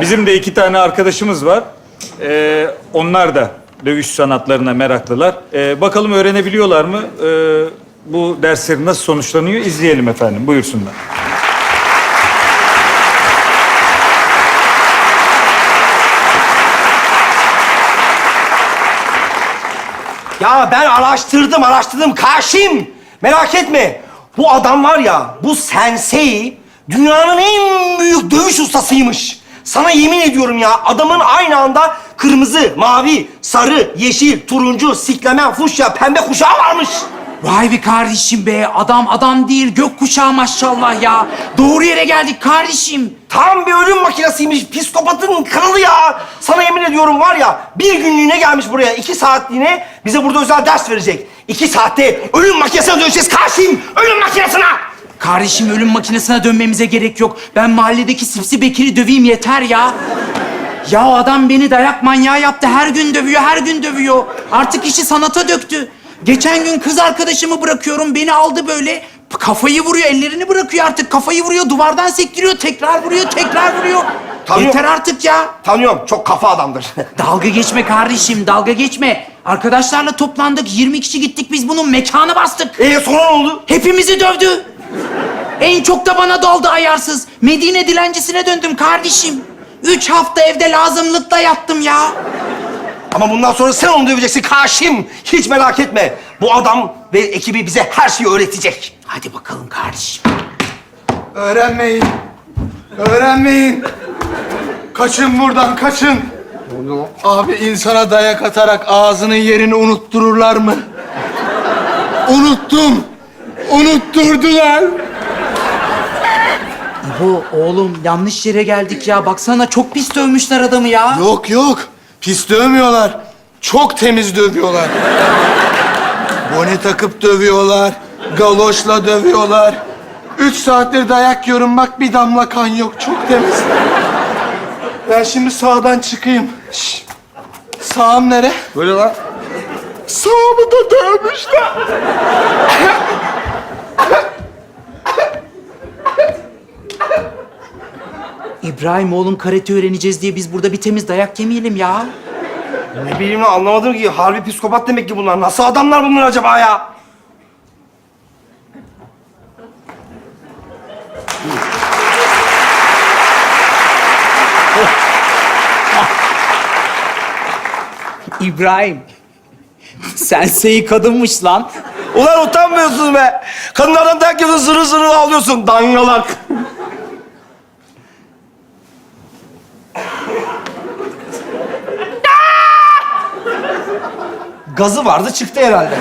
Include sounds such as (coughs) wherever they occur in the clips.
Bizim de iki tane arkadaşımız var. Ee, onlar da dövüş sanatlarına meraklılar. Ee, bakalım öğrenebiliyorlar mı? Ee, bu derslerin nasıl sonuçlanıyor? İzleyelim efendim. Buyursunlar. Ya ben araştırdım, araştırdım. Karşım. Merak etme. Bu adam var ya, bu sensei dünyanın en büyük dövüş ustasıymış. Sana yemin ediyorum ya, adamın aynı anda kırmızı, mavi, sarı, yeşil, turuncu, siklemen, fuşya, pembe kuşağı varmış. Vay be kardeşim be. Adam adam değil gökkuşağı maşallah ya. Doğru yere geldik kardeşim. Tam bir ölüm makinesiymiş. Psikopatın kralı ya. Sana yemin ediyorum var ya bir günlüğüne gelmiş buraya. iki saatliğine bize burada özel ders verecek. İki saatte ölüm makinesine döneceğiz Karşıyım. Ölüm makinesine. Kardeşim ölüm makinesine dönmemize gerek yok. Ben mahalledeki Sipsi Bekir'i döveyim yeter ya. Ya adam beni dayak manyağı yaptı. Her gün dövüyor, her gün dövüyor. Artık işi sanata döktü. Geçen gün kız arkadaşımı bırakıyorum. Beni aldı böyle. Kafayı vuruyor, ellerini bırakıyor artık. Kafayı vuruyor, duvardan sektiriyor. Tekrar vuruyor, tekrar vuruyor. Tanıyor- Yeter artık ya. Tanıyorum çok kafa adamdır. (laughs) Dalga geçme kardeşim, dalga geçme. Arkadaşlarla toplandık, 20 kişi gittik biz bunun mekanı bastık. Ee sonra ne oldu? Hepimizi dövdü. En çok da bana daldı ayarsız. Medine dilencisine döndüm kardeşim. Üç hafta evde lazımlıkla yattım ya. Ama bundan sonra sen onu döveceksin Kaşim. Hiç merak etme. Bu adam ve ekibi bize her şeyi öğretecek. Hadi bakalım kardeşim. Öğrenmeyin. Öğrenmeyin. Kaçın buradan, kaçın. Abi insana dayak atarak ağzının yerini unuttururlar mı? Unuttum. Unutturdular. Bu oğlum yanlış yere geldik ya. Baksana çok pis dövmüşler adamı ya. Yok yok. Pis dövmüyorlar. Çok temiz dövüyorlar. Bone takıp dövüyorlar. Galoşla dövüyorlar. Üç saattir dayak yiyorum bak bir damla kan yok. Çok temiz. Ben şimdi sağdan çıkayım. Şş. Sağım nere? Böyle lan. Sağımı da dövmüşler. İbrahim oğlum karate öğreneceğiz diye biz burada bir temiz dayak yemeyelim ya. Ne bileyim lan anlamadım ki. Harbi psikopat demek ki bunlar. Nasıl adamlar bunlar acaba ya? İbrahim. Sensei kadınmış lan. Ulan utanmıyorsun be. Kadınlardan dayak yiyorsun, zırı zırı ağlıyorsun. Dangalak. (laughs) Gazı vardı çıktı herhalde.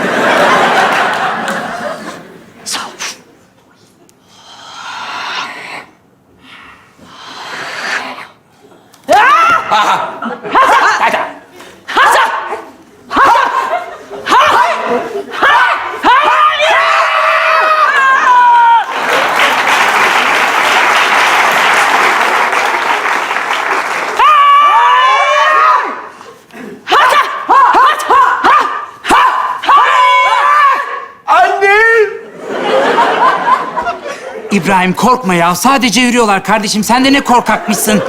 İbrahim korkma ya. Sadece yürüyorlar kardeşim. Sen de ne korkakmışsın.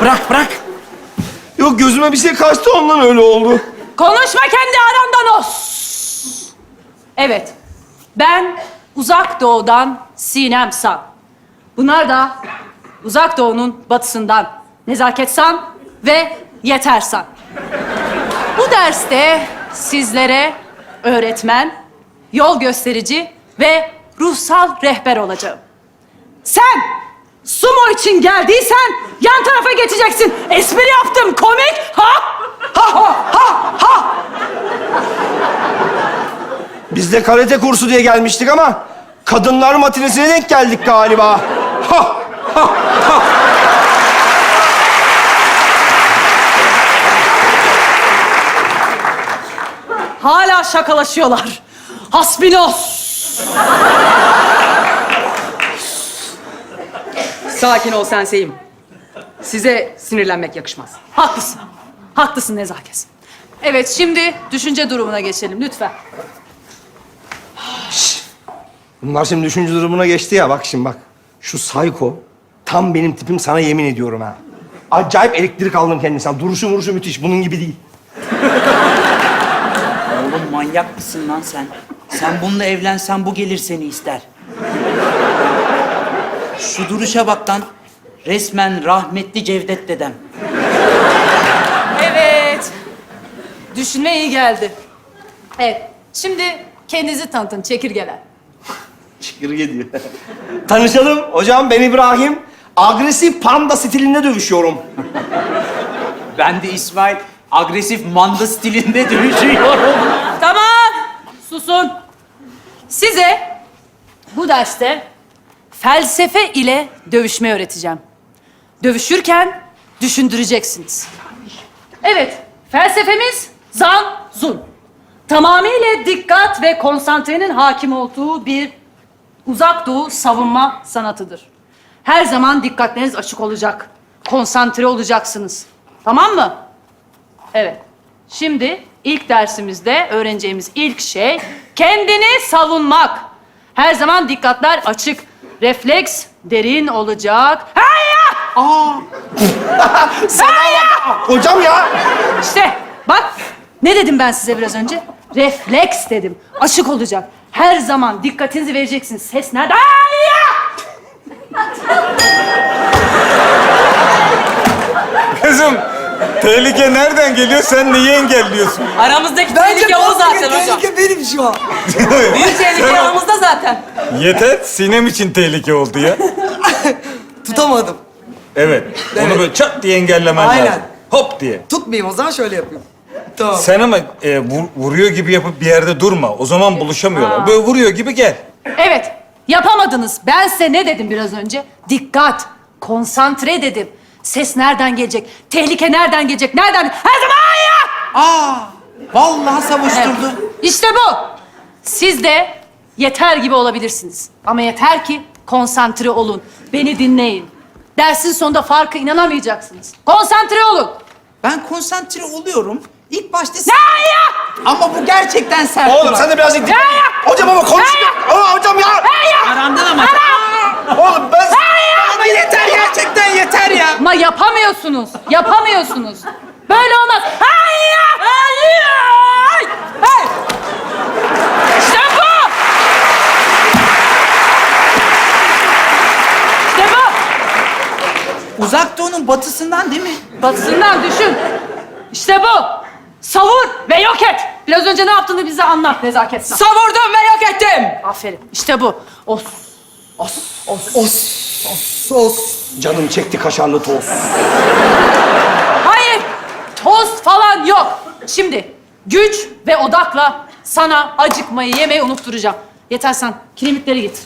Bırak bırak. Yok gözüme bir şey kaçtı ondan öyle oldu. Konuşma kendi arandan os. Evet, ben uzak doğudan Sinem San. Bunlar da uzak doğunun batısından Nezaket San ve Yeter San. Bu derste sizlere öğretmen, yol gösterici ve ruhsal rehber olacağım. Sen sumo için geldiysen yan tarafa geçeceksin. Espri yaptım, komik. Ha? Ha ha ha ha. Biz de karate kursu diye gelmiştik ama kadınlar matinesine denk geldik galiba. Ha! Hala şakalaşıyorlar. Hasbinos. Sakin ol senseyim. Size sinirlenmek yakışmaz. Haklısın. Haklısın nezaket. Evet, şimdi düşünce durumuna geçelim lütfen. Bunlar şimdi düşünce durumuna geçti ya bak şimdi bak. Şu psycho tam benim tipim sana yemin ediyorum ha. acayip elektrik aldım kendisinden. Duruşu vuruşu müthiş. Bunun gibi değil. Oğlum manyak mısın lan sen? Sen bununla evlensen bu gelir seni ister. Şu duruşa bak lan. Resmen rahmetli Cevdet dedem. Evet. Düşünme iyi geldi. Evet. Şimdi kendinizi tanıtın çekirgeler. Çekirge diyor. (laughs) Tanışalım. Hocam ben İbrahim. Agresif panda stilinde dövüşüyorum. (laughs) Ben de İsmail agresif manda stilinde (laughs) dövüşüyorum. Tamam. Susun. Size bu derste felsefe ile dövüşme öğreteceğim. Dövüşürken düşündüreceksiniz. Evet, felsefemiz zan zun. Tamamıyla dikkat ve konsantrenin hakim olduğu bir uzak doğu savunma sanatıdır. Her zaman dikkatleriniz açık olacak. Konsantre olacaksınız. Tamam mı? Evet. Şimdi ilk dersimizde öğreneceğimiz ilk şey kendini savunmak. Her zaman dikkatler açık. Refleks derin olacak. Hayya! Aa, (laughs) Hocam ya. İşte bak ne dedim ben size biraz önce? Refleks dedim. Açık olacak. Her zaman dikkatinizi vereceksiniz. Ses nerede? Hayya! Kızım tehlike nereden geliyor? Sen neyi engelliyorsun? Aramızdaki tehlike o zaten hocam. benim şu an. (laughs) Büyük (laughs) tehlike aramızda zaten. Yeter sinem için tehlike oldu ya. (laughs) Tutamadım. Evet. Onu böyle çat diye engellemen Aynen. lazım. Hop diye. Tutmayayım o zaman şöyle yapayım. Tamam. Sen ama e, vur- vuruyor gibi yapıp bir yerde durma. O zaman buluşamıyorlar. Böyle vuruyor gibi gel. Evet, yapamadınız. Ben size ne dedim biraz önce? Dikkat, konsantre dedim. Ses nereden gelecek? Tehlike nereden gelecek? Nereden? Her zaman hayya! aa, vallahi savuşturdu. Evet. İşte bu. Siz de yeter gibi olabilirsiniz. Ama yeter ki konsantre olun. Beni dinleyin. Dersin sonunda farkı inanamayacaksınız. Konsantre olun. Ben konsantre oluyorum. İlk başta... Hayya! Ama bu gerçekten sert. Oğlum sen de biraz dik. Hocam ama konuşuyor. Aa, hocam ya. Arandan ama. Oğlum ben... Ama yeter gerçekten yeter ya. Ama yapamıyorsunuz. Yapamıyorsunuz. Böyle olmaz. Hayya! Hayya! Hey! İşte bu! İşte bu! Uzak doğunun batısından değil mi? Batısından düşün. İşte bu. Savur ve yok et. Biraz önce ne yaptığını bize anlat nezaket. Savurdum ve yok ettim. Aferin. İşte bu. Os. Sos. Canım çekti kaşarlı tost. Hayır. Tost falan yok. Şimdi güç ve odakla sana acıkmayı yemeyi unutturacağım. Yeter sen kiremitleri git.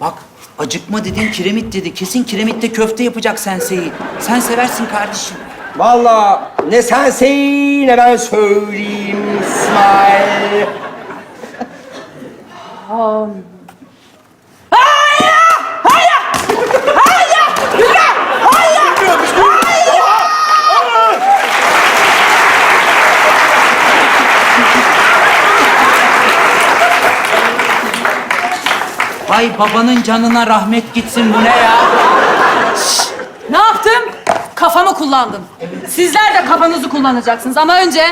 Bak acıkma dedin kiremit dedi. Kesin kiremitte köfte yapacak senseyi. Sen seversin kardeşim. Vallahi ne sen sey ne ben söyleyeyim İsmail. Ay babanın canına rahmet gitsin bu ne ya? Ne yaptım? Kafamı kullandım. Sizler de kafanızı kullanacaksınız ama önce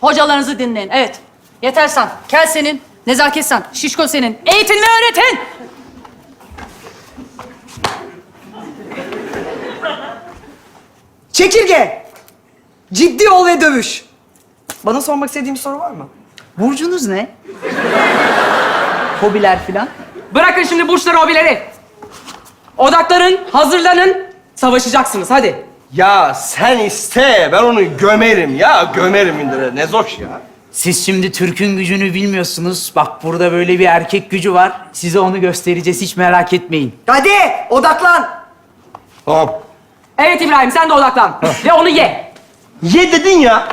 hocalarınızı dinleyin. Evet. Yeter sen. Kel senin. Nezaket sen. Şişko senin. Eğitin ve öğretin. Çekirge. Ciddi ol ve dövüş. Bana sormak istediğin bir soru var mı? Burcunuz ne? Hobiler filan. Bırakın şimdi burçları hobileri. Odakların, hazırlanın. Savaşacaksınız hadi. Ya sen iste ben onu gömerim ya gömerim indire ne zor ya. Siz şimdi Türk'ün gücünü bilmiyorsunuz. Bak burada böyle bir erkek gücü var. Size onu göstereceğiz hiç merak etmeyin. Hadi odaklan. Tamam. Evet İbrahim sen de odaklan. ve onu ye. Ye dedin ya.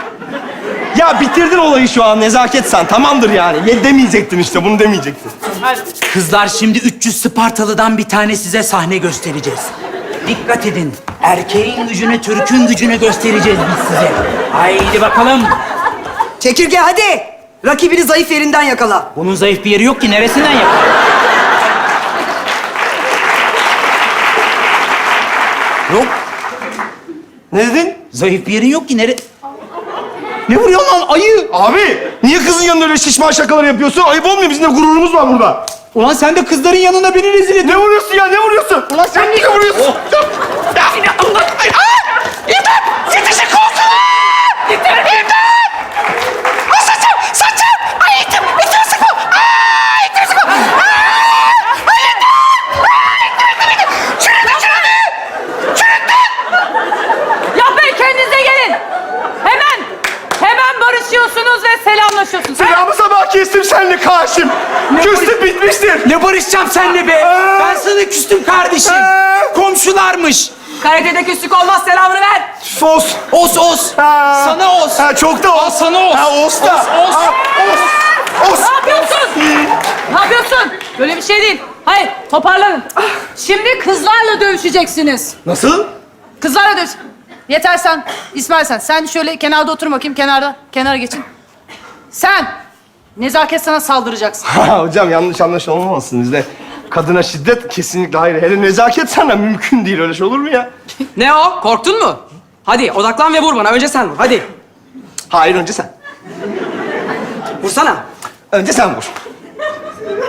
Ya bitirdin olayı şu an nezaket sen tamamdır yani. Ye demeyecektin işte bunu demeyecektin. Kızlar şimdi 300 Spartalı'dan bir tane size sahne göstereceğiz. Dikkat edin. Erkeğin gücünü, Türk'ün gücünü göstereceğiz biz size. Haydi bakalım. Çekirge hadi. Rakibini zayıf yerinden yakala. Bunun zayıf bir yeri yok ki. Neresinden yapar? Yok. Ne dedin? Zayıf bir yerin yok ki. Nere... Ne vuruyorsun lan ayı? Abi niye kızın yanında öyle şişman şakalar yapıyorsun? Ayıp olmuyor bizim de gururumuz var burada. Ulan sen de kızların yanında beni rezil ediyorsun. Ne vuruyorsun ya ne vuruyorsun? Ulan sen niye vuruyorsun? Ya yine Allah... Aa! İmdat! Yetişin barışacağım seninle be? Ben sana küstüm kardeşim. Komşularmış. Karatede küslük olmaz selamını ver. Fos. Os os. Ha. Sana os. Ha çok da os. sana os. Ha os da. Os, os. Ha, os. Os. Ne yapıyorsun? ne yapıyorsun? Böyle bir şey değil. Hayır, toparlanın. Şimdi kızlarla dövüşeceksiniz. Nasıl? Kızlarla dövüş. Yeter sen, İsmail sen. Sen şöyle kenarda otur bakayım, kenarda. Kenara geçin. Sen, nezaket sana saldıracaksın. (laughs) Ha, hocam yanlış anlaşılma olmasın bizde. Kadına şiddet kesinlikle hayır. Hele nezaket sana mümkün değil. Öyle şey olur mu ya? (laughs) Ne o? Korktun mu? Hadi odaklan ve vur bana. Önce sen vur. Hadi. Hayır önce sen. Vursana. Önce sen vur.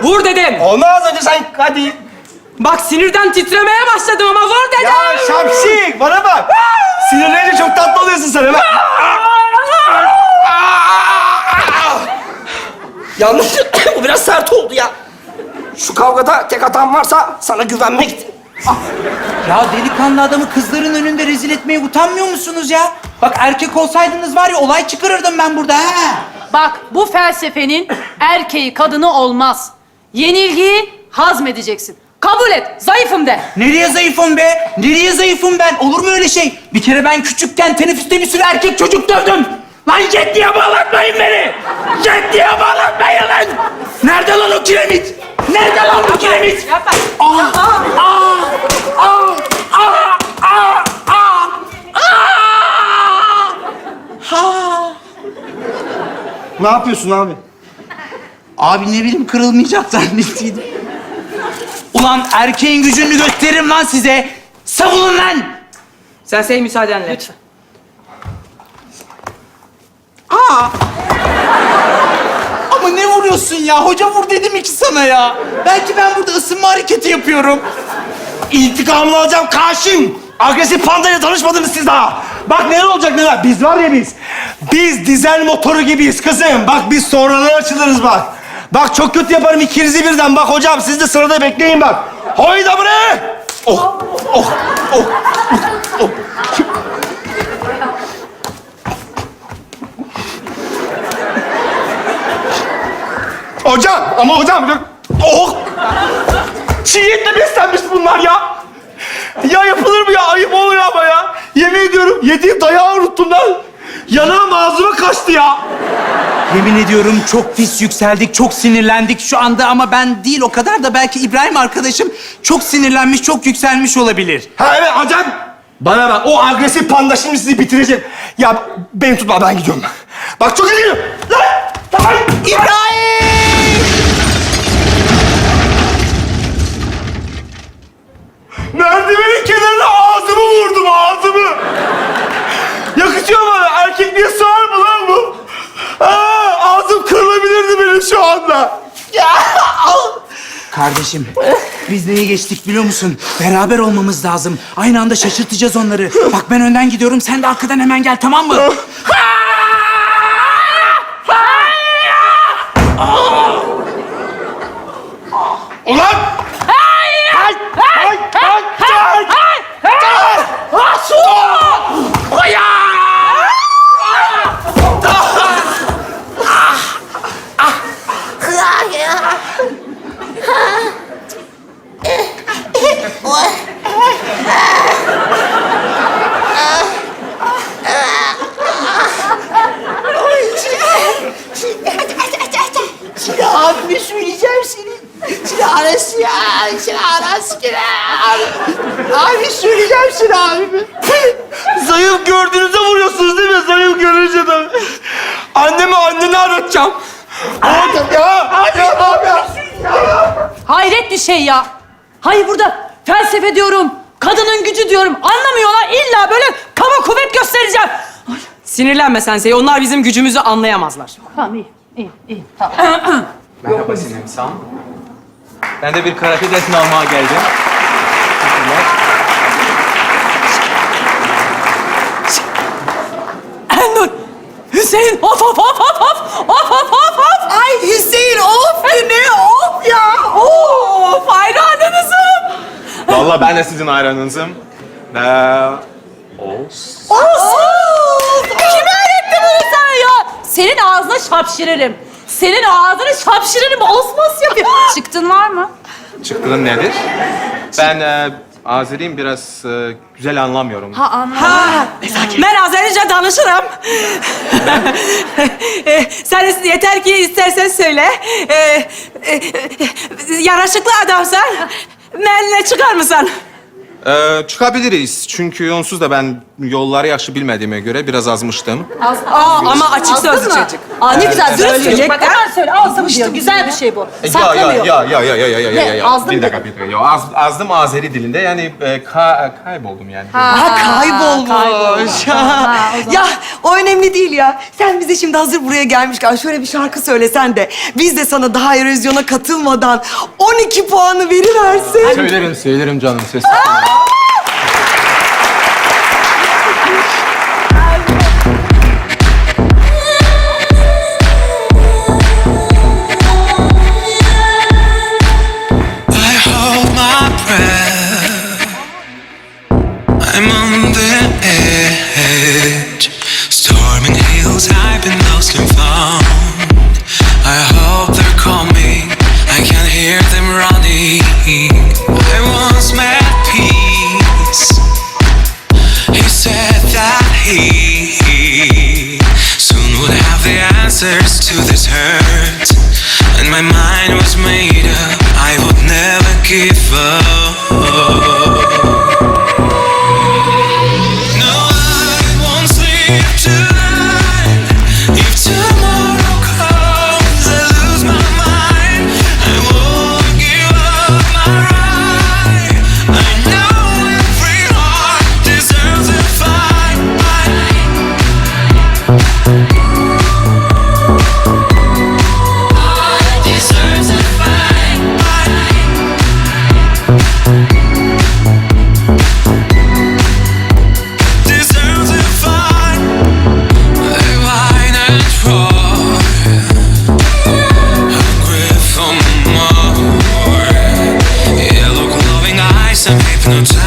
Vur dedim. Olmaz önce sen hadi. Bak sinirden titremeye başladım ama vur dedim. Ya şapşik bana bak. Sinirlenince çok tatlı oluyorsun sen hemen. Yanlış. (coughs) Bu biraz sert oldu ya. Şu kavgada tek hatam varsa sana güvenmek. Ya delikanlı adamı kızların önünde rezil etmeye utanmıyor musunuz ya? Bak erkek olsaydınız var ya olay çıkarırdım ben burada ha. Bak, bu felsefenin (coughs) erkeği kadını olmaz. Yenilgiyi hazmedeceksin. Kabul et, zayıfım de. Nereye zayıfım be? Nereye zayıfım ben? Olur mu öyle şey? Bir kere ben küçükken teneffüste bir sürü erkek çocuk dövdüm. Lan jet diye bağlatmayın beni. Jet diye bağlatmayın lan. Nerede lan o kiremit? Nerede lan bu kiremit? Yapma. Aa, aa, aa, aa, aa, aa, aa. Ha. Ne yapıyorsun abi? Abi ne bileyim kırılmayacak zannettiydim. Ulan erkeğin gücünü gösteririm lan size. Savunun lan. Sensei müsaadenle. Lütfen. Ama ne vuruyorsun ya? Hoca vur dedim ki sana ya. Belki ben burada ısınma hareketi yapıyorum. İntikamını alacağım karşım. Agresif pandayla tanışmadınız siz daha. Bak neler olacak neler. Biz var ya biz. Biz dizel motoru gibiyiz kızım. Bak biz sonradan açılırız bak. Bak çok kötü yaparım ikinizi birden. Bak hocam siz de sırada bekleyin bak. Hayda bre! Oh, oh, oh, Hocam ama hocam. Oh! Çiğ etle beslenmiş bunlar ya. Ya yapılır mı ya? Ayıp oluyor ama ya. Yemin ediyorum yediğim dayağı unuttum lan. Yanağım ağzıma kaçtı ya. Yemin ediyorum çok pis yükseldik, çok sinirlendik şu anda ama ben değil o kadar da belki İbrahim arkadaşım çok sinirlenmiş, çok yükselmiş olabilir. Ha evet hocam. Bana bak o agresif panda şimdi sizi bitirecek. Ya beni tutma ben gidiyorum. Bak çok iyi gidiyorum. Lan! Tamam. İbrahim! Merdivenin kenarına ağzımı vurdum ağzımı. Yakışıyor mu? Erkekliğe sığar mı lan bu? Aa, ağzım kırılabilirdi benim şu anda. Ya, al. Kardeşim, biz neyi geçtik biliyor musun? Beraber olmamız lazım. Aynı anda şaşırtacağız onları. Bak ben önden gidiyorum, sen de arkadan hemen gel tamam mı? Ulan! Şimdi abime söyleyeceğim senin. Şimdi arası ya. Şimdi arası ki abi. Abi söyleyeceğim seni abime. Zayıf gördüğünüzde vuruyorsunuz değil mi? Zayıf görünce de. Annemi anneni aratacağım. Hocam ya. Ya abi. Hayret bir şey ya. Hayır burada felsefe diyorum, kadının gücü diyorum. Anlamıyorlar. İlla böyle kaba kuvvet Sinirlenme Sensei. Onlar bizim gücümüzü anlayamazlar. Tamam iyi, iyi, iyi. Tamam. (coughs) Merhaba Sinem, sağ ol. Ben de bir karate dersini almaya geldim. Teşekkürler. Ennur, Hüseyin, hop hop hop hop hop, hop hop hop hop. Ay Hüseyin of ne of ya. Of, hayranınızım. Vallahi ben de sizin hayranınızım. Ee, Oğuz. Kim öğretti bunu sana ya? Senin ağzına şapşırırım. Senin ağzını şapşırırım. Osmos yapıyor. (laughs) Çıktın var mı? Çıktığın nedir? Ben e, Azeriyim biraz e, güzel anlamıyorum. Ha, ben Azerice danışırım. (laughs) e, sen yeter ki istersen söyle. E, e, e, yaraşıklı adamsan. Benimle çıkar mısın? Ee, çıkabiliriz çünkü onsuz da ben yolları yaxşı bilmediğime göre biraz azmıştım. Aa, ama açık sözlü mı? çocuk. Aa ne güzel dürüst çocuk. Bak hemen söyle. Diyor. Güzel bir şey bu. Ya ya Saklamıyor. ya ya ya ya ya ya Ne, ya ya. azdım bir dakika bir dakika. Ya, az, azdım Azeri dilinde yani e, ka- kayboldum yani. Ha kaybolmuş. (laughs) ya o önemli değil ya. Sen bize şimdi hazır buraya gelmişken şöyle bir şarkı söylesen de biz de sana daha erozyona katılmadan 12 puanı veriversin. Söylerim söylerim canım ses. Answers to this hurt. And my mind was made up, I would never give up. No time